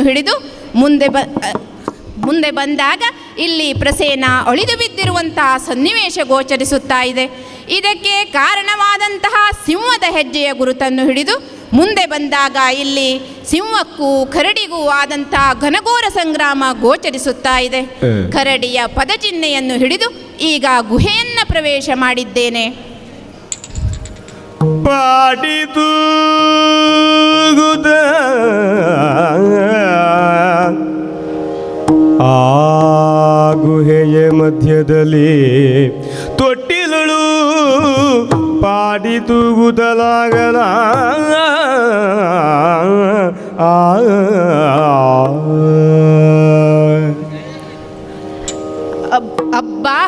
ಹಿಡಿದು ಮುಂದೆ ಬ ಮುಂದೆ ಬಂದಾಗ ಇಲ್ಲಿ ಪ್ರಸೇನ ಅಳಿದು ಬಿದ್ದಿರುವಂತಹ ಸನ್ನಿವೇಶ ಗೋಚರಿಸುತ್ತಾ ಇದೆ. ಇದಕ್ಕೆ ಕಾರಣವಾದಂತಹ ಸಿಂಹದ ಹೆಜ್ಜೆಯ ಗುರುತನ್ನು ಹಿಡಿದು ಮುಂದೆ ಬಂದಾಗ ಇಲ್ಲಿ ಸಿಂಹಕ್ಕೂ ಕರಡಿಗೂ ಆದಂತಹ ಘನಘೋರ ಸಂಗ್ರಾಮ ಗೋಚರಿಸುತ್ತಾ ಇದೆ. ಕರಡಿಯ ಪದಚಿಹ್ನೆಯನ್ನು ಹಿಡಿದು ಈಗ ಗುಹೆಯನ್ನ ಪ್ರವೇಶ ಮಾಡಿದ್ದೇನೆ. ಪಾಡಿತು ಆ ಗುಹೆಯ ಮಧ್ಯದಲ್ಲಿ ತೊಟ್ಟಿಲಳು ಪಾಡಿ ತೂಗುದಲಾಗಲ ಆ ಅಬ್- ಅಬ್ಬಾ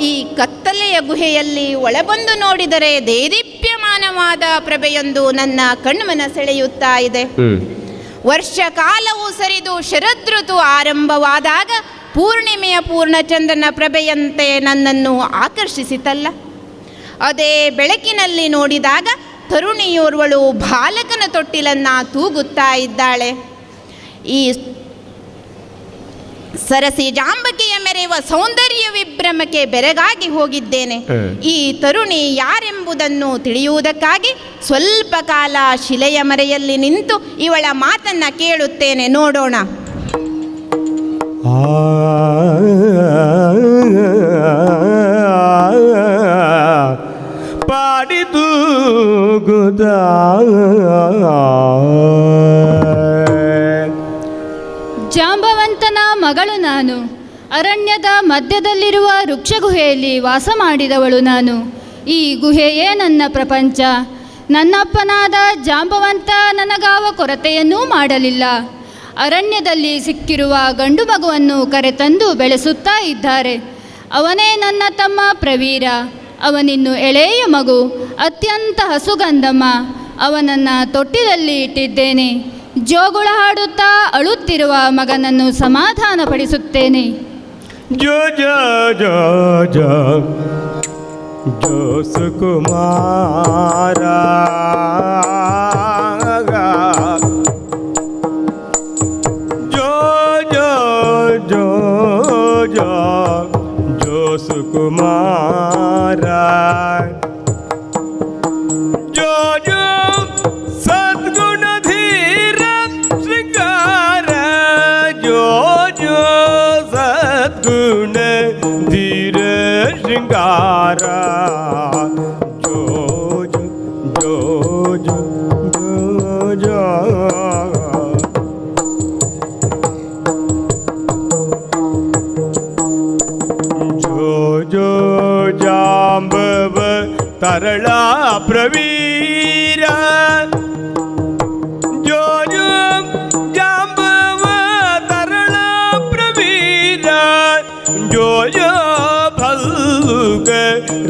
ಈ ಕತ್ತಲೆಯ ಗುಹೆಯಲ್ಲಿ ಒಳಬಂದು ನೋಡಿದರೆ ದೇದೀಪ್ಯಮಾನವಾದ ಪ್ರಭೆಯೊಂದು ನನ್ನ ಕಣ್ಮನ ಸೆಳೆಯುತ್ತಾ ಇದೆ. ವರ್ಷ ಕಾಲವು ಸರಿದು ಶರದೃತು ಆರಂಭವಾದಾಗ ಪೂರ್ಣಿಮೆಯ ಪೂರ್ಣ ಚಂದ್ರನ ಪ್ರಭೆಯಂತೆ ನನ್ನನ್ನು ಆಕರ್ಷಿಸಿತಲ್ಲ. ಅದೇ ಬೆಳಕಿನಲ್ಲಿ ನೋಡಿದಾಗ ತರುಣಿಯೋರ್ವಳು ಬಾಲಕನ ತೊಟ್ಟಿಲನ್ನ ತೂಗುತ್ತಾ ಇದ್ದಾಳೆ. ಈ ಸರಸಿ ಜಾಂಬಕಿಯ ಮೆರೆಯುವ ಸೌಂದರ್ಯ ವಿಭ್ರಮಕ್ಕೆ ಬೆರಗಾಗಿ ಹೋಗಿದ್ದೇನೆ ಈ ತರುಣಿ ಯಾರೆಂಬುದನ್ನು ತಿಳಿಯುವುದಕ್ಕಾಗಿ ಸ್ವಲ್ಪ ಕಾಲ ಶಿಲೆಯ ಮರೆಯಲ್ಲಿ ನಿಂತು ಇವಳ ಮಾತನ್ನ ಕೇಳುತ್ತೇನೆ ನೋಡೋಣ ಪಾಡಿತು ಗುದ ಮಗಳು ನಾನು. ಅರಣ್ಯದ ಮಧ್ಯದಲ್ಲಿರುವ ವೃಕ್ಷಗುಹೆಯಲ್ಲಿ ವಾಸ ಮಾಡಿದವಳು ನಾನು. ಈ ಗುಹೆಯೇ ನನ್ನ ಪ್ರಪಂಚ. ನನ್ನಪ್ಪನಾದ ಜಾಂಬವಂತ ನನಗಾವ ಕೊರತೆಯನ್ನೂ ಮಾಡಲಿಲ್ಲ. ಅರಣ್ಯದಲ್ಲಿ ಸಿಕ್ಕಿರುವ ಗಂಡು ಮಗುವನ್ನು ಕರೆತಂದು ಬೆಳೆಸುತ್ತಾ ಇದ್ದಾರೆ. ಅವನೇ ನನ್ನ ತಮ್ಮ ಪ್ರವೀರ. ಅವನಿನ್ನು ಎಳೆಯ ಮಗು, ಅತ್ಯಂತ ಹಸುಗಂಧಮ್ಮ. ಅವನನ್ನು ತೊಟ್ಟಿಲಲ್ಲಿ ಇಟ್ಟಿದ್ದೇನೆ. ಜೋಗುಳ ಹಾಡುತ್ತಾ ಅಳುತ್ತಿರುವ ಮಗನನ್ನು ಸಮಾಧಾನಪಡಿಸುತ್ತೇನೆ. ಜೋ ಜೋ ಜೋ ಸುಕುಮಾರ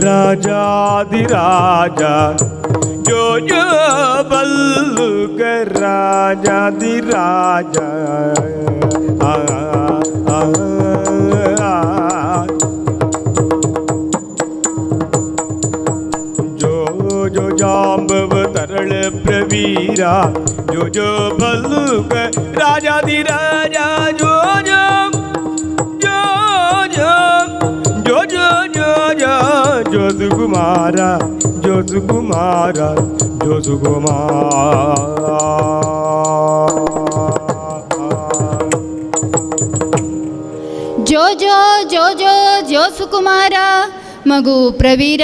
राजाधिराजा जो जो बल्लुक कर राजा दि राजा। जो जो जाम्बव तरल प्रवीरा, जो जो बल्लुक राजा, जो जो ಜೋ ಜೋ ಜೋಸುಕುಮಾರ. ಜೋ ಜೋ ಜೋ ಜೋ ಜೋ ಜೋ ಜೋ ಸುಕುಮಾರ ಮಗು ಪ್ರವೀರ,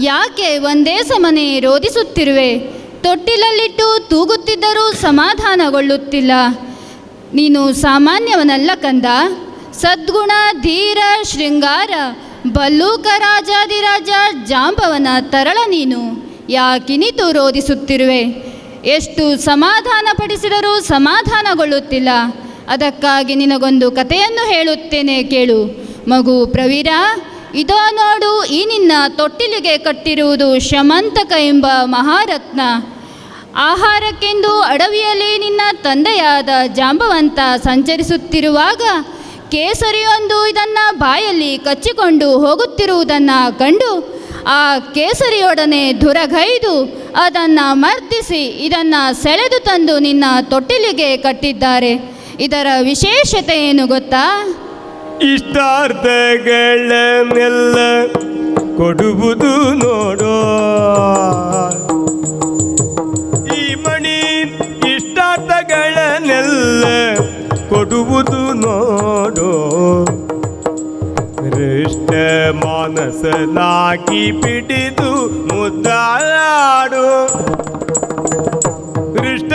ಯಾಕೆ ಒಂದೇ ಸಮನೆ ರೋಧಿಸುತ್ತಿರುವೆ? ತೊಟ್ಟಿಲಲ್ಲಿಟ್ಟು ತೂಗುತ್ತಿದ್ದರೂ ಸಮಾಧಾನಗೊಳ್ಳುತ್ತಿಲ್ಲ. ನೀನು ಸಾಮಾನ್ಯವನಲ್ಲ ಕಂದ. ಸದ್ಗುಣ, ಧೀರ, ಶೃಂಗಾರ ಬಲ್ಲೂಕ ರಾಜಾದಿರಾಜ ಜಾಂಬವನ ತರಳ ನೀನು ಯಾಕಿನಿತು ರೋಧಿಸುತ್ತಿರುವೆ? ಎಷ್ಟು ಸಮಾಧಾನಪಡಿಸಿದರೂ ಸಮಾಧಾನಗೊಳ್ಳುತ್ತಿಲ್ಲ. ಅದಕ್ಕಾಗಿ ನಿನಗೊಂದು ಕಥೆಯನ್ನು ಹೇಳುತ್ತೇನೆ ಕೇಳು. ಮಗು ಪ್ರವೀರ, ಇದೋ ನೋಡು, ಈ ನಿನ್ನ ತೊಟ್ಟಿಲಿಗೆ ಕಟ್ಟಿರುವುದು ಶಮಂತಕ ಎಂಬ ಮಹಾರತ್ನ. ಆಹಾರಕ್ಕೆಂದು ಅಡವಿಯಲ್ಲಿ ನಿನ್ನ ತಂದೆಯಾದ ಜಾಂಬವಂತ ಸಂಚರಿಸುತ್ತಿರುವಾಗ ಕೇಸರಿಯೊಂದು ಇದನ್ನು ಬಾಯಲ್ಲಿ ಕಚ್ಚಿಕೊಂಡು ಹೋಗುತ್ತಿರುವುದನ್ನು ಕಂಡು ಆ ಕೇಸರಿಯೊಡನೆ ದುರಗೈದು ಅದನ್ನು ಮರ್ದಿಸಿ ಇದನ್ನು ಸೆಳೆದು ತಂದು ನಿನ್ನ ತೊಟ್ಟಿಲಿಗೆ ಕಟ್ಟಿದ್ದಾರೆ. ಇದರ ವಿಶೇಷತೆ ಏನು ಗೊತ್ತಾ? ಇಷ್ಟಾರ್ಥಗಳನ್ನೆಲ್ಲ ಕೊಡುವುದು ನೋಡೋ ಕೊಡುವುದು ನೋಡೋ ಹೃಷ್ಟ ಮಾನಸನಾಗಿ ಬಿಡಿದು ಮುದ್ದಾಡು ಹೃಷ್ಟ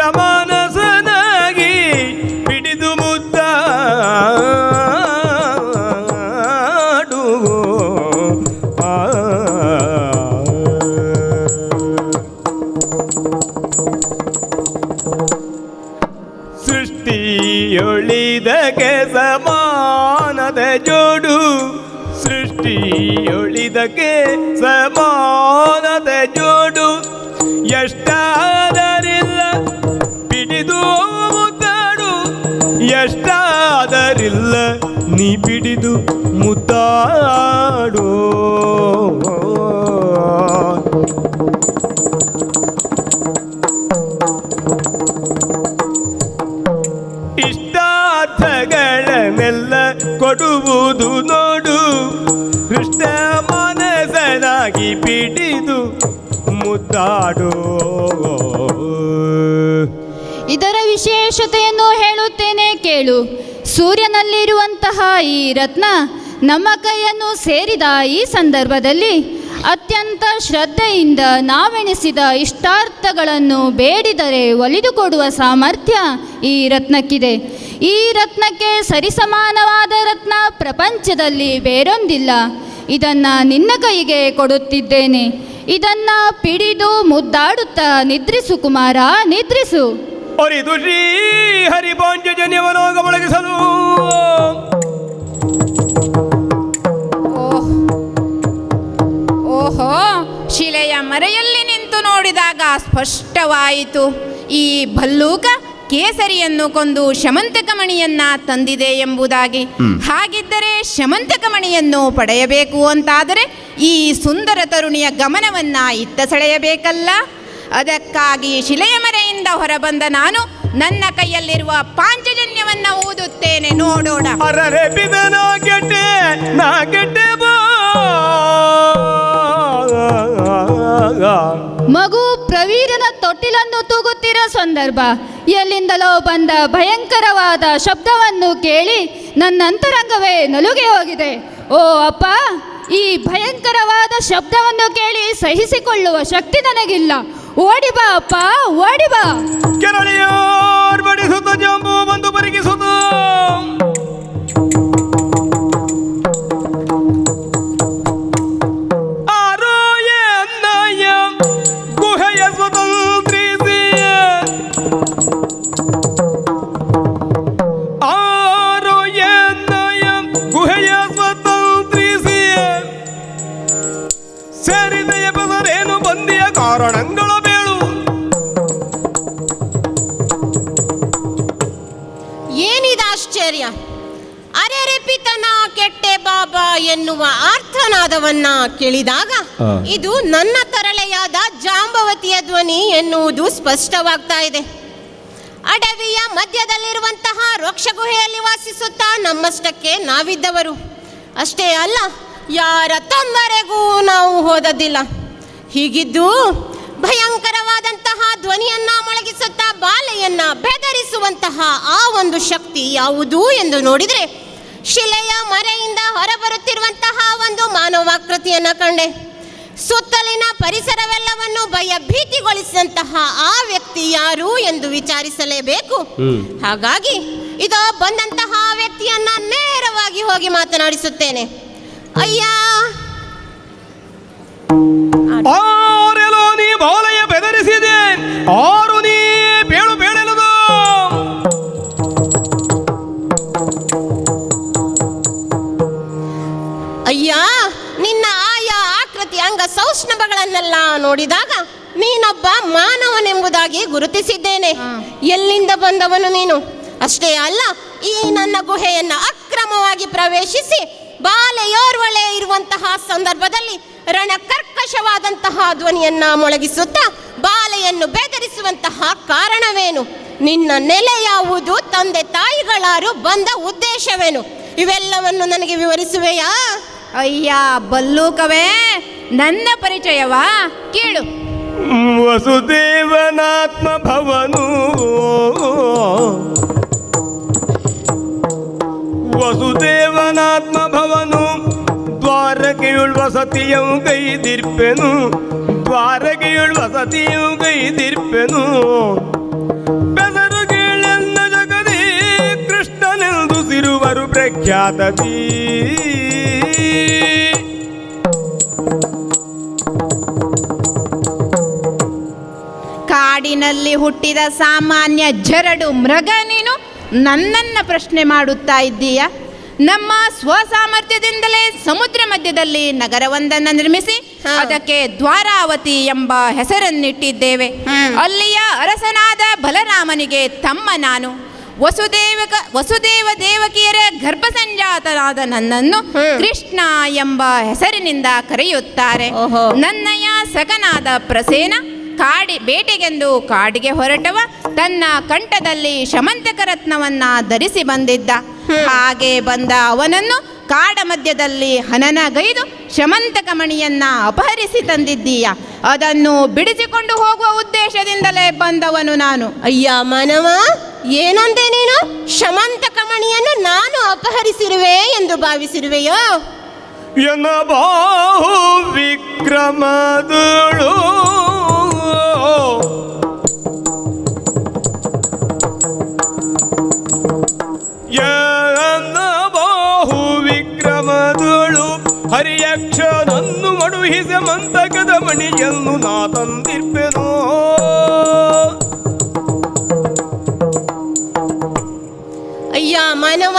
ನೀ ಮುದ್ದಾಡೋ. ಇಷ್ಟಾರ್ಥಗಳನ್ನೆಲ್ಲ ಕೊಡುವುದು ನೋಡು. ಕೃಷ್ಣ ಮನಸನಾಗಿ ಬಿಡಿದು ಮುದ್ದಾಡು. ಇದರ ವಿಶೇಷತೆಯನ್ನು ಹೇಳುತ್ತೇನೆ ಕೇಳು. ಸೂರ್ಯನಲ್ಲಿರುವಂತಹ ಈ ರತ್ನ ನಮ್ಮ ಕೈಯನ್ನು ಸೇರಿದ ಈ ಸಂದರ್ಭದಲ್ಲಿ ಅತ್ಯಂತ ಶ್ರದ್ಧೆಯಿಂದ ನಾವೆಣಿಸಿದ ಇಷ್ಟಾರ್ಥಗಳನ್ನು ಬೇಡಿದರೆ ಒಲಿದುಕೊಡುವ ಸಾಮರ್ಥ್ಯ ಈ ರತ್ನಕ್ಕಿದೆ. ಈ ರತ್ನಕ್ಕೆ ಸರಿಸಮಾನವಾದ ರತ್ನ ಪ್ರಪಂಚದಲ್ಲಿ ಬೇರೊಂದಿಲ್ಲ. ಇದನ್ನು ನಿನ್ನ ಕೈಗೆ ಕೊಡುತ್ತಿದ್ದೇನೆ. ಇದನ್ನು ಪಿಡಿದು ಮುದ್ದಾಡುತ್ತಾ ನಿದ್ರಿಸು ಕುಮಾರ, ನಿದ್ರಿಸು. ಹರಿಪಾಂಚಜನ್ಯವನೋಗ ಮೊಳಗಿಸಲು. ಓಹ್. ಓಹೋ ಶಿಲೆಯ ಮರೆಯಲ್ಲಿ ನಿಂತು ನೋಡಿದಾಗ ಸ್ಪಷ್ಟವಾಯಿತು. ಈ ಭಲ್ಲೂಕ ಕೇಸರಿಯನ್ನು ಕೊಂದು ಶಮಂತಕಮಣಿಯನ್ನ ತಂದಿದೆ ಎಂಬುದಾಗಿ. ಹಾಗಿದ್ದರೆ ಶಮಂತಕಮಣಿಯನ್ನು ಪಡೆಯಬೇಕು ಅಂತಾದರೆ ಈ ಸುಂದರ ತರುಣಿಯ ಗಮನವನ್ನ ಇತ್ತ ಸೆಳೆಯಬೇಕಲ್ಲ. ಅದಕ್ಕಾಗಿ ಶಿಲೆಯ ಮರೆಯಿಂದ ಹೊರಬಂದ ನಾನು ನನ್ನ ಕೈಯಲ್ಲಿರುವ ಪಾಂಚಜನ್ಯವನ್ನ ಓದುತ್ತೇನೆ ನೋಡೋಣ. ಅರರೆ ಬಿದನೋ ನಾ ಮಗು ಪ್ರವೀರನ ತೊಟ್ಟಿಲನ್ನು ತೂಗುತ್ತಿರೋ ಸಂದರ್ಭ ಎಲ್ಲಿಂದಲೋ ಬಂದ ಭಯಂಕರವಾದ ಶಬ್ದವನ್ನು ಕೇಳಿ ನನ್ನ ಅಂತರಂಗವೇ ನಲುಗೆ ಹೋಗಿದೆ. ಓ ಅಪ್ಪ ಈ ಭಯಂಕರವಾದ ಶಬ್ದವನ್ನು ಕೇಳಿ ಸಹಿಸಿಕೊಳ್ಳುವ ಶಕ್ತಿ ನನಗಿಲ್ಲ. ಓಡಿ ಬಾ ಅಪ್ಪ, ಓಡಿ ಬಾ. ಕೆರಳಿಯೋ ಬಡಿಸುತ್ತ ಜಂಬು ಬಂದು ಬರಿಗಿಸುತ್ತ. ಇದು ನನ್ನ ತರಳೆಯಾದ ಜಾಂಬವತಿಯ ಧ್ವನಿ ಎನ್ನುವುದು ಸ್ಪಷ್ಟವಾಗ್ತಾ ಇದೆ. ಅಡವಿಯ ಮಧ್ಯದಲ್ಲಿರುವಂತಹ ವೃಕ್ಷ ಗುಹೆಯಲ್ಲಿ ವಾಸಿಸುತ್ತಾ ನಮ್ಮಷ್ಟಕ್ಕೆ ನಾವಿದ್ದವರು. ಅಷ್ಟೇ ಅಲ್ಲ, ಯಾರ ತೊಂದರೆಗೂ ನಾವು ಹೋದದ್ದಿಲ್ಲ. ಹೀಗಿದ್ದು ಭಯಂಕರವಾದಂತಹ ಧ್ವನಿಯನ್ನ ಮೊಳಗಿಸುತ್ತಾ ಬಾಲೆಯನ್ನ ಬೆದರಿಸುವಂತಹ ಆ ಒಂದು ಶಕ್ತಿ ಯಾವುದು ಎಂದು ನೋಡಿದರೆ, ಶಿಲೆಯ ಮರೆಯಿಂದ ಹೊರಬರುತ್ತಿರುವಂತಹ ಒಂದು ಮಾನವಾಕೃತಿಯನ್ನು ಕಂಡೆ. ಸುತ್ತಲಿನ ಪರಿಸರವೆಲ್ಲವನ್ನು ಭಯಭೀತಿಗೊಳಿಸಿದಂತಹ ಆ ವ್ಯಕ್ತಿ ಯಾರು ಎಂದು ವಿಚಾರಿಸಲೇಬೇಕು? ಹಾಗಾಗಿ ಇದು ಬಂದಂತಹ ವ್ಯಕ್ತಿಯನ್ನ ನೇರವಾಗಿ ಹೋಗಿ ಮಾತನಾಡಿಸುತ್ತೇನೆ. ಅಯ್ಯ! ನೋಡಿದಾಗ ನೀನೊಬ್ಬ ಮಾನವನೆಂಬುದಾಗಿ ಗುರುತಿಸಿದ್ದೇನೆ. ಎಲ್ಲಿಂದ ಬಂದವನು ನೀನು? ಅಷ್ಟೇ ಅಲ್ಲ ಈ ನನ್ನ ಗುಹೆಯನ್ನು ಅಕ್ರಮವಾಗಿ ಪ್ರವೇಶಿಸಿ ಬಾಲೆಯೋರ್ವಳೆ ಇರುವಂತಹ ಸಂದರ್ಭದಲ್ಲಿ ರಣ ಕರ್ಕಶವಾದಂತಹ ಧ್ವನಿಯನ್ನ ಮೊಳಗಿಸುತ್ತಾ ಬಾಲೆಯನ್ನು ಬೆದರಿಸುವಂತಹ ಕಾರಣವೇನು? ನಿನ್ನ ನೆಲೆ ಯಾವುದು? ತಂದೆ ತಾಯಿಗಳಾರು ಬಂದ ಉದ್ದೇಶವೇನು? ಇವೆಲ್ಲವನ್ನು ನನಗೆ ವಿವರಿಸುವೆಯಾ? ಅಯ್ಯ ಬಲ್ಲೂಕವೇ! ನನ್ನ ಪರಿಚಯವಾ? ಕೇಳು. ವಸುದೇವನಾತ್ಮ ಭವನು. ವಸುದೇವನಾತ್ಮ ಭವನು. ದ್ವಾರಕೆಯುಳ್ ವಸತಿಯು ಗೈದಿರ್ಪೆನು. ದ್ವಾರಕೆಯುಳ್ ವಸತಿಯು ಗೈದಿರ್ಪೆನು. ಬೆದರುಗೇಳೆನ್ನ ಜಗದಿ ಕೃಷ್ಣನೆಂದು ಸಿರುವರು ಪ್ರಖ್ಯಾತತಿ ಕಾಡಿನಲ್ಲಿ ಹುಟ್ಟಿದ ಸಾಮಾನ್ಯ ಜರಡು ಮೃಗ ನೀನು? ನನ್ನನ್ನ ಪ್ರಶ್ನೆ ಮಾಡುತ್ತಾ ಇದ್ದೀಯ? ನಮ್ಮ ಸ್ವಸಾಮರ್ಥ್ಯದಿಂದಲೇ ಸಮುದ್ರ ಮಧ್ಯದಲ್ಲಿ ನಗರವೊಂದನ್ನು ನಿರ್ಮಿಸಿ ಅದಕ್ಕೆ ದ್ವಾರಾವತಿ ಎಂಬ ಹೆಸರನ್ನಿಟ್ಟಿದ್ದೇವೆ. ಅಲ್ಲಿಯ ಅರಸನಾದ ಬಲರಾಮನಿಗೆ ತಮ್ಮ ನಾನು. ವಸುದೇವಕ ವಸುದೇವ ದೇವಕಿಯರ ಗರ್ಭಸಂಜಾತನಾದ ನನ್ನನ್ನು ಕೃಷ್ಣ ಎಂಬ ಹೆಸರಿನಿಂದ ಕರೆಯುತ್ತಾರೆ. ನನ್ನಯ ಸಖನಾದ ಪ್ರಸೇನ ಕಾಡಿ ಬೇಟೆಗೆಂದು ಕಾಡಿಗೆ ಹೊರಟವ. ತನ್ನ ಕಂಠದಲ್ಲಿ ಶಮಂತಕ ರತ್ನವನ್ನ ಧರಿಸಿ ಬಂದಿದ್ದ. ಹಾಗೆ ಬಂದ ಅವನನ್ನು ಕಾಡ ಮಧ್ಯದಲ್ಲಿ ಹನನಗೈದು ಶಮಂತಕ ಮಣಿಯನ್ನ ಅಪಹರಿಸಿ ತಂದಿದ್ದೀಯ. ಅದನ್ನು ಬಿಡಿಸಿಕೊಂಡು ಹೋಗುವ ಉದ್ದೇಶದಿಂದಲೇ ಬಂದವನು ನಾನು. ಅಯ್ಯ ಮನವ ಏನಂದೆ ನೀನು? ಶಮಂತಕ ಮಣಿಯನ್ನು ನಾನು ಅಪಹರಿಸಿರುವೆ ಎಂದು ಭಾವಿಸಿರುವೆಯೋ? ಎನ್ನ ಬಾಹು ವಿಕ್ರಮದಳು. ಬಾಹು ವಿಕ್ರಮದಳು ಹರಿಯಕ್ಷನನ್ನು ಮಡುಹಿಸ ಮಂತಕದ ಮಣಿಯನ್ನು ನಾ ತಂದಿರ್ಪೆನೋ? ಅಯ್ಯ ಮಾನವ,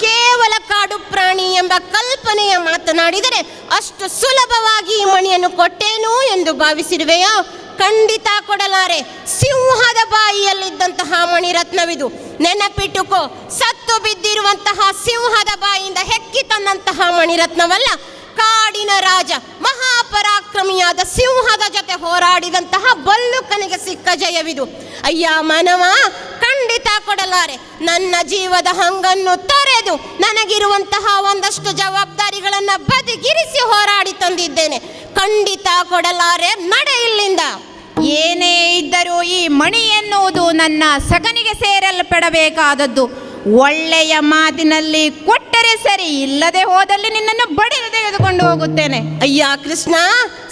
ಕೇವಲ ಕಾಡು ಪ್ರಾಣಿ ಎಂಬ ಕಲ್ಪನೆಯ ಮಾತನಾಡಿದರೆ ಅಷ್ಟು ಸುಲಭವಾಗಿ ಈ ಮಣಿಯನ್ನು ಕೊಟ್ಟೇನು ಎಂದು ಭಾವಿಸಿರುವೆಯೋ? ಖಂಡಿತ ಕೊಡಲಾರೆ. ಸಿಂಹದ ಬಾಯಿಯಲ್ಲಿದ್ದಂತಹ ಮಣಿರತ್ನವಿದು. ನೆನಪಿಟ್ಟುಕೋ, ಸತ್ತು ಬಿದ್ದಿರುವಂತಹ ಸಿಂಹದ ಬಾಯಿಯಿಂದ ಹೆಕ್ಕಿ ತಂದಂತಹ ಮಣಿರತ್ನವಲ್ಲ, ಕಾಡಿನ ರಾಜ, ಮಹಾಪರಾಕ್ರಮಿಯಾದ ಸಿಂಹದ ಜೊತೆ ಹೋರಾಡಿದಂತಹ ಬಲ್ಲುಕನಿಗೆ ಸಿಕ್ಕ ಜಯವಿದು. ಅಯ್ಯ ಮನವ, ಖಂಡಿತ ಕೊಡಲಾರೆ. ನನ್ನ ಜೀವದ ಹಂಗನ್ನು ತೊರೆದು ನನಗಿರುವಂತಹ ಒಂದಷ್ಟು ಜವಾಬ್ದಾರಿಗಳನ್ನ ಬದಿಗಿರಿಸಿ ಹೋರಾಡಿ ತಂದಿದ್ದೇನೆ. ಖಂಡಿತ ಕೊಡಲಾರೆ, ನಡೆ ಇಲ್ಲಿಂದ. ಏನೇ ಇದ್ದರೂ ಈ ಮಣಿ ಎನ್ನುವುದು ನನ್ನ ಸಗನಿಗೆ ಸೇರಲ್ಪಡಬೇಕಾದದ್ದು. ಒಳ್ಳೆಯ ಮಾತಿನಲ್ಲಿ ಕೊಟ್ಟರೆ ಸರಿ, ಇಲ್ಲದೆ ಹೋದಲ್ಲಿ ನಿನ್ನನ್ನು ಬಡಿದು ತೆಗೆದುಕೊಂಡು ಹೋಗುತ್ತೇನೆ. ಅಯ್ಯ ಕೃಷ್ಣ,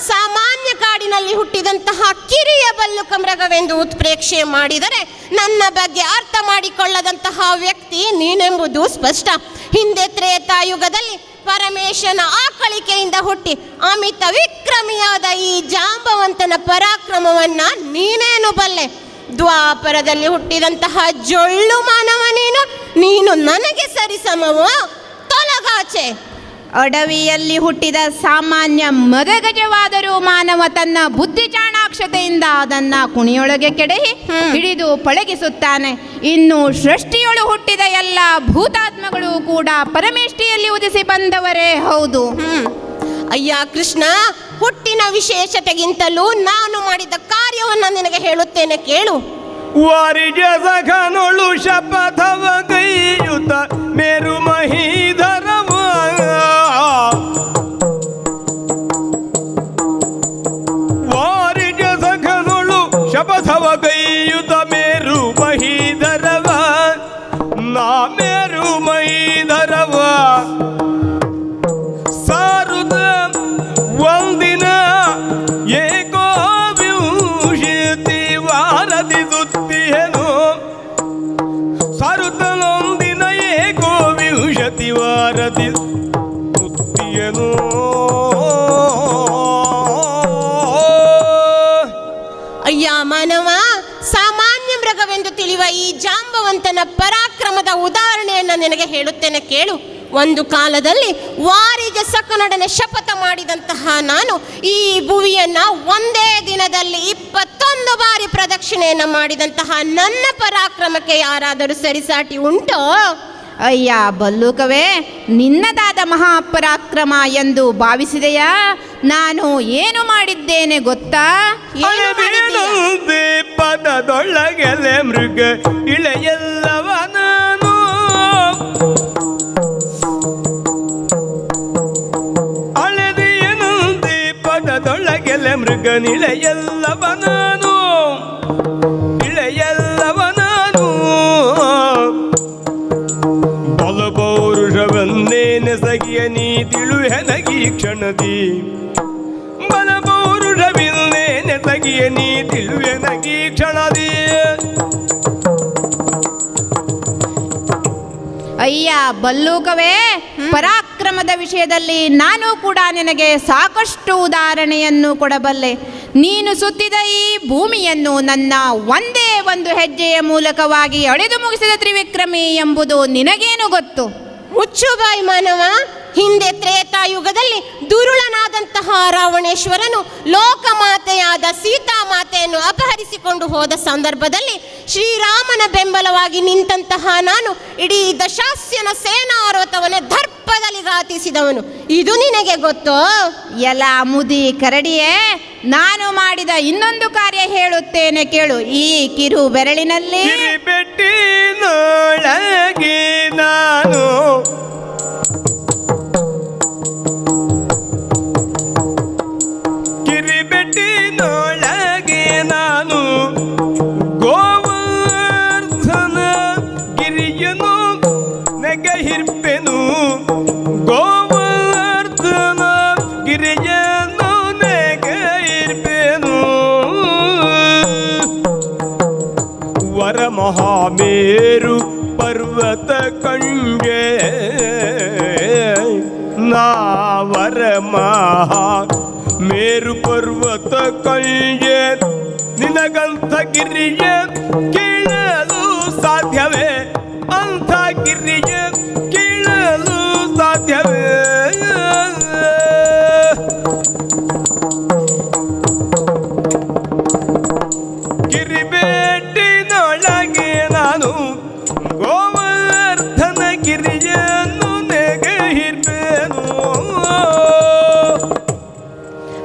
ಸಾಮಾನ್ಯ ಕಾಡಿನಲ್ಲಿ ಹುಟ್ಟಿದಂತಹ ಕಿರಿಯ ಬಲ್ಲುಕ ಮೃಗವೆಂದು ಉತ್ಪ್ರೇಕ್ಷೆ ಮಾಡಿದರೆ ನನ್ನ ಬಗ್ಗೆ ಅರ್ಥ ಮಾಡಿಕೊಳ್ಳದಂತಹ ವ್ಯಕ್ತಿ ನೀನೆಂಬುದು ಸ್ಪಷ್ಟ. ಹಿಂದೆ ತ್ರೇತಾಯುಗದಲ್ಲಿ ಪರಮೇಶನ ಆಕಳಿಕೆಯಿಂದ ಹುಟ್ಟಿ ಅಮಿತ ವಿಕ್ರಮಿಯಾದ ಈ ಜಾಂಬವಂತನ ಪರಾಕ್ರಮವನ್ನ ನೀನೇನು ಬಲ್ಲೆ ದ್ವಾಪರದಲ್ಲಿ ಹುಟ್ಟಿದಂತಹ ಜೊಳ್ಳು ಮಾನವ ನೀನು ನೀನು ನನಗೆ ಸರಿಸಮವ? ತೊಲಗಾಚೆ. ಅಡವಿಯಲ್ಲಿ ಹುಟ್ಟಿದ ಸಾಮಾನ್ಯ ಮದಗಜವಾದರೂ ಮಾನವ ತನ್ನ ಬುದ್ಧಿ ಚಾಣಾಕ್ಷತೆಯಿಂದ ಅದನ್ನ ಕುಣಿಯೊಳಗೆ ಕೆಡಹಿ. ಹಿಡಿದು ಪಳಗಿಸುತ್ತಾನೆ. ಇನ್ನು ಸೃಷ್ಟಿಯೊಳು ಹುಟ್ಟಿದ ಎಲ್ಲ ಭೂತಾತ್ಮಗಳು ಕೂಡ ಪರಮೇಷ್ಠಿಯಲ್ಲಿ ಉದಿಸಿ ಬಂದವರೇ ಹೌದು. ಹ್ಮ್. ಅಯ್ಯ ಕೃಷ್ಣ ಹುಟ್ಟಿನ ವಿಶೇಷತೆಗಿಂತಲೂ ನಾನು ಮಾಡಿದ ಕಾರ್ಯವನ್ನು ನಿನಗೆ ಹೇಳುತ್ತೇನೆ ಕೇಳು. ವಾರಿಜ ಸಖನೊಳು ಶಪಥವ ಕೈಯುತ ಮೇರು ಮಹೀಧರವ ಕೇಳು. ಒಂದು ಕಾಲದಲ್ಲಿ ವಾರಿಗೆ ಸಕನೊಡನೆ ಶಪಥ ಮಾಡಿದಂತಹ ನಾನು ಈ ಭುವಿಯನ್ನ ಒಂದೇ ದಿನದಲ್ಲಿ ಇಪ್ಪತ್ತೊಂದು ಬಾರಿ ಪ್ರದಕ್ಷಿಣೆಯನ್ನು ಮಾಡಿದಂತಹ ನನ್ನ ಪರಾಕ್ರಮಕ್ಕೆ ಯಾರಾದರೂ ಸರಿಸಾಟಿ ಉಂಟೋ? ಅಯ್ಯ ಬಲ್ಲೂಕವೇ ನಿನ್ನದಾದ ಮಹಾಪರಾಕ್ರಮ ಎಂದು ಭಾವಿಸಿದೆಯಾ? ನಾನು ಏನು ಮಾಡಿದ್ದೇನೆ ಗೊತ್ತಾ? ಪದದೊಳಗೆಲೆ ಮೃಗ ಇಳೆಯಲ್ಲವ ಮೃಗ ನಿಳೆಯಲ್ಲವ ನಾನು ಇಳೆಯಲ್ಲವ ನಾನು ಬಲಪೌರುಷವನ್ನೇ ನೆಸಗಿಯ ನೀ ತಿಳುಹೆನಗಿ ಕ್ಷಣದಿ. ಬಲಪೌರುಷವಿಲ್ಲೇ ನೆಸಗಿಯ ನೀ ತಿಳುವೆನಗಿ ಕ್ಷಣದಿ. ಅಯ್ಯ, ಬಲ್ಲೂಕವೇ, ಪರಾಕ್ರಮದ ವಿಷಯದಲ್ಲಿ ನಾನು ಕೂಡ ನಿನಗೆ ಸಾಕಷ್ಟು ಉದಾಹರಣೆಯನ್ನು ಕೊಡಬಲ್ಲೆ. ನೀನು ಸುತ್ತಿದ ಈ ಭೂಮಿಯನ್ನು ನನ್ನ ಒಂದೇ ಒಂದು ಹೆಜ್ಜೆಯ ಮೂಲಕವಾಗಿ ಅಳೆದು ಮುಗಿಸಿದ ತ್ರಿವಿಕ್ರಮಿ ಎಂಬುದು ನಿನಗೇನು ಗೊತ್ತು? ಮುಚ್ಚುಬಾಯಿ ಮಾನವ, ಹಿಂದೆ ತ್ರೇತಾಯುಗದಲ್ಲಿ ದುರುಳನಾದಂತಹ ರಾವಣೇಶ್ವರನು ಲೋಕಮಾತೆಯಾದ ಸೀತಾಮಾತೆಯನ್ನು ಅಪಹರಿಸಿಕೊಂಡು ಹೋದ ಸಂದರ್ಭದಲ್ಲಿ ಶ್ರೀರಾಮನ ಬೆಂಬಲವಾಗಿ ನಿಂತಹ ನಾನು ಇಡೀ ದಶಾಸ್ಯನ ಸೇನಾರೋತವನ್ನೇ ದರ್ಪದಲ್ಲಿ ಘಾತಿಸಿದವನು. ಇದು ನಿನಗೆ ಗೊತ್ತೋ? ಎಲ ಮುದಿ ಕರಡಿಯೇ ನಾನು ಮಾಡಿದ ಇನ್ನೊಂದು ಕಾರ್ಯ ಹೇಳುತ್ತೇನೆ ಕೇಳು. ಈ ಕಿರು ಬೆರಳಿನಲ್ಲಿ ನಾನು ನಾ ವರ ಮಹಾ ಮೇರು ಪರ್ವತ ಕಂಗೆ ನಿನಗಂಥ ಗಿರಿಯ ಕೇಳಲು ಸಾಧ್ಯವೇ?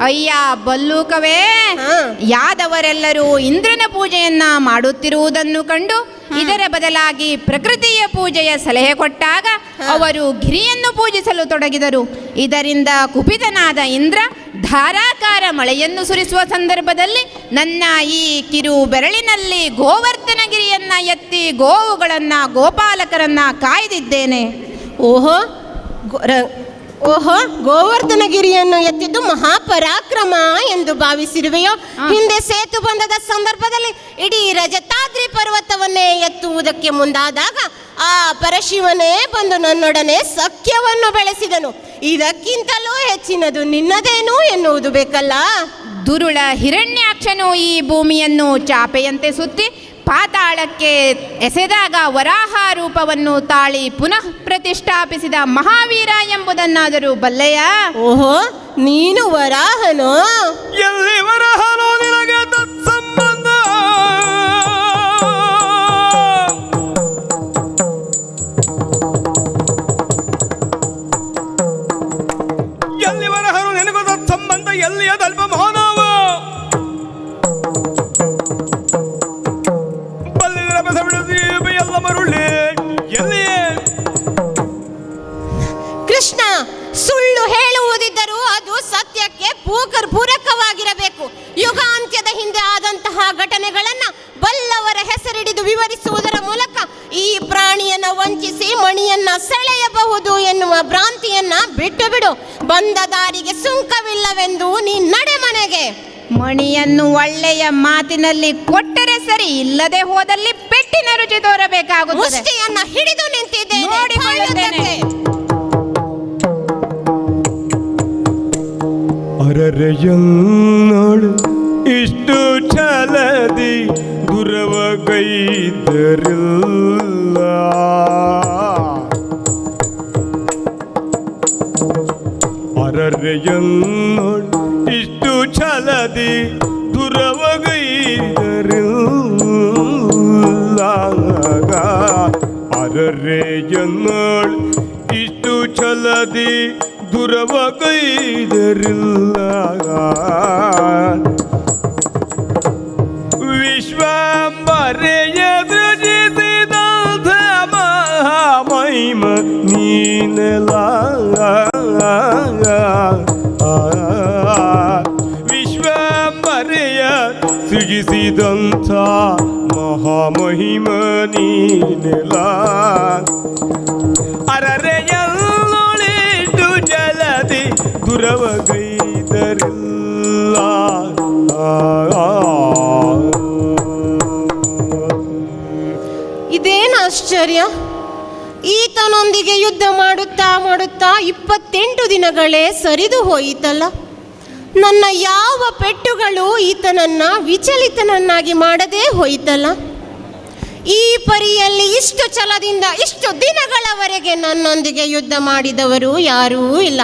ಅಯ್ಯ ಬಲ್ಲೂಕವೇ ಯಾದವರೆಲ್ಲರೂ ಇಂದ್ರನ ಪೂಜೆಯನ್ನ ಮಾಡುತ್ತಿರುವುದನ್ನು ಕಂಡು ಇದರ ಬದಲಾಗಿ ಪ್ರಕೃತಿಯ ಪೂಜೆಯ ಸಲಹೆ ಕೊಟ್ಟಾಗ ಅವರು ಗಿರಿಯನ್ನು ಪೂಜಿಸಲು ತೊಡಗಿದರು. ಇದರಿಂದ ಕುಪಿತನಾದ ಇಂದ್ರ ಧಾರಾಕಾರ ಮಳೆಯನ್ನು ಸುರಿಸುವ ಸಂದರ್ಭದಲ್ಲಿ ನನ್ನ ಈ ಕಿರು ಬೆರಳಿನಲ್ಲಿ ಗೋವರ್ಧನಗಿರಿಯನ್ನ ಎತ್ತಿ ಗೋವುಗಳನ್ನ ಗೋಪಾಲಕರನ್ನ ಕಾಯ್ದಿದ್ದೇನೆ. ಓಹೋ ಓಹೋ ಗೋವರ್ಧನಗಿರಿಯನ್ನು ಎತ್ತಿದ್ದು ಮಹಾಪರಾಕ್ರಮ ಎಂದು ಭಾವಿಸಿರುವೆಯೋ? ಹಿಂದೆ ಸೇತು ಬಂಧದ ಸಂದರ್ಭದಲ್ಲಿ ಇಡೀ ರಜತಾದ್ರಿ ಪರ್ವತವನ್ನೇ ಎತ್ತುವುದಕ್ಕೆ ಮುಂದಾದಾಗ ಆ ಪರಶಿವನೇ ಬಂದು ನನ್ನೊಡನೆ ಸಖ್ಯವನ್ನು ಬೆಳೆಸಿದನು. ಇದಕ್ಕಿಂತಲೂ ಹೆಚ್ಚಿನದು ನಿನ್ನದೇನು ಎನ್ನುವುದು ಬೇಕಲ್ಲ? ದುರುಳ ಹಿರಣ್ಯಾಕ್ಷನು ಈ ಭೂಮಿಯನ್ನು ಚಾಪೆಯಂತೆ ಸುತ್ತಿ ಪಾತಾಳಕ್ಕೆ ಎಸೆದಾಗ ವರಾಹ ರೂಪವನ್ನು ತಾಳಿ ಪುನಃ ಪ್ರತಿಷ್ಠಾಪಿಸಿದ ಮಹಾವೀರ ಎಂಬುದನ್ನಾದರೂ ಬಲ್ಲೆಯ? ಓಹೋ ನೀನು ವರಾಹನೋ? ಎಲ್ಲಿ ಹಲೋ ಎನ್ನುವ ಭ್ರಾಂತಿಯನ್ನ ಬಿಟ್ಟು ಬಿಡು ಬಂದ ದಾರಿಗೆ ಸುಂಕವಿಲ್ಲವೆಂದು ನೀ ನಡೆ ಮನೆಗೆ ಮಣಿಯನ್ನು ಒಳ್ಳೆಯ ಮಾತಿನಲ್ಲಿ ಕೊಟ್ಟರೆ ಸರಿ ಇಲ್ಲದೆ ಹೋದಲ್ಲಿ ಪೆಟ್ಟಿನ ರುಚಿ ತೋರಬೇಕಾಗುತ್ತದೆ ಮುಷ್ಟಿಯನ್ನ ಹಿಡಿದು ನಿಂತಿದ್ದೇನೆ ನೋಡಿಕೊಳ್ಳುತ್ತೇನೆ. ಕೊಳ್ಳುತ್ತೇನೆ. ಅರರೆಯನ್ನೋಳು ಇಷ್ಟು ಛಲದಿ ದುರವಗೈದರಿಲ್ಲ ಅರರೆಯನ್ನೋಳು ಇಷ್ಟು ಛಲದಿ ದುರವಗೈದರಿಲ್ಲಾಗ ಅರರೆಯನ್ನೋಳು ಇಷ್ಟು ಛಲದಿ ದುರವಗೈದರಿಲ್ಲಾಗ ಕೈದರಿಲ್ಲ ವಿಶ್ವಂಬರೆಯ ದೃಜಿಸಿದಂಥ ಮಹಾಮಹಿಮ ನೀನಲ ವಿಶ್ವಂಬರೆಯ ಸೃಜಿಸಿದಂಥ ಮಹಾಮಹಿಮ ನೀನಲ ಅರರೆಯಲ್ಲಿಟ್ಟು ಜಲದಿ ದುರವಗೈದರಿಲ್ಲ. ಇದೇನು ಆಶ್ಚರ್ಯ? ಈತನೊಂದಿಗೆ ಯುದ್ಧ ಮಾಡುತ್ತಾ ಇಪ್ಪತ್ತೆಂಟು ದಿನಗಳೇ ಸರಿದು ಹೋಯಿತಲ್ಲ? ನನ್ನ ಯಾವ ಪೆಟ್ಟುಗಳು ಈತನನ್ನ ವಿಚಲಿತನನ್ನಾಗಿ ಮಾಡದೇ ಹೋಯಿತಲ್ಲ? ಈ ಪರಿಯಲ್ಲಿ ಇಷ್ಟು ಛಲದಿಂದ ಇಷ್ಟು ದಿನಗಳವರೆಗೆ ನನ್ನೊಂದಿಗೆ ಯುದ್ಧ ಮಾಡಿದವರು ಯಾರೂ ಇಲ್ಲ.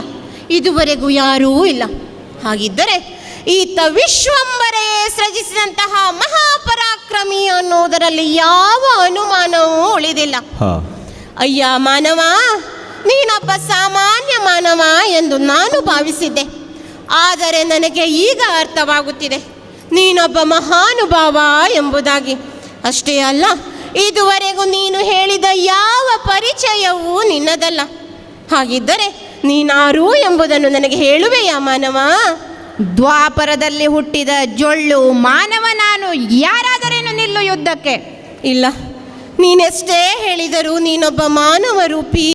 ಇದುವರೆಗೂ ಯಾರೂ ಇಲ್ಲ. ಹಾಗಿದ್ದರೆ ಈತ ವಿಶ್ವಂಬರೇ ಸೃಜಿಸಿದಂತಹ ಮಹಾಪರಾಕ್ರಮಿ ಅನ್ನೋದರಲ್ಲಿ ಯಾವ ಅನುಮಾನವೂ ಉಳಿದಿಲ್ಲ. ಅಯ್ಯ ಮಾನವ ನೀನೊಬ್ಬ ಸಾಮಾನ್ಯ ಮಾನವ ಎಂದು ನಾನು ಭಾವಿಸಿದ್ದೆ. ಆದರೆ ನನಗೆ ಈಗ ಅರ್ಥವಾಗುತ್ತಿದೆ. ನೀನೊಬ್ಬ ಮಹಾನುಭಾವ ಎಂಬುದಾಗಿ. ಅಷ್ಟೇ ಅಲ್ಲ ಇದುವರೆಗೂ ನೀನು ಹೇಳಿದ ಯಾವ ಪರಿಚಯವೂ ನಿನ್ನದಲ್ಲ. ಹಾಗಿದ್ದರೆ ನೀನಾರು ಎಂಬುದನ್ನು ನನಗೆ ಹೇಳುವೆಯಾ ಮಾನವ? ದ್ವಾಪರದಲ್ಲಿ ಹುಟ್ಟಿದ ಜೊಳ್ಳು ಮಾನವ ನಾನು ಯಾರಾದರೇನು ನಿಲ್ಲು ಯುದ್ಧಕ್ಕೆ? ಇಲ್ಲ ನೀನೆಷ್ಟೇ ಹೇಳಿದರೂ ನೀನೊಬ್ಬ ಮಾನವ ರೂಪಿ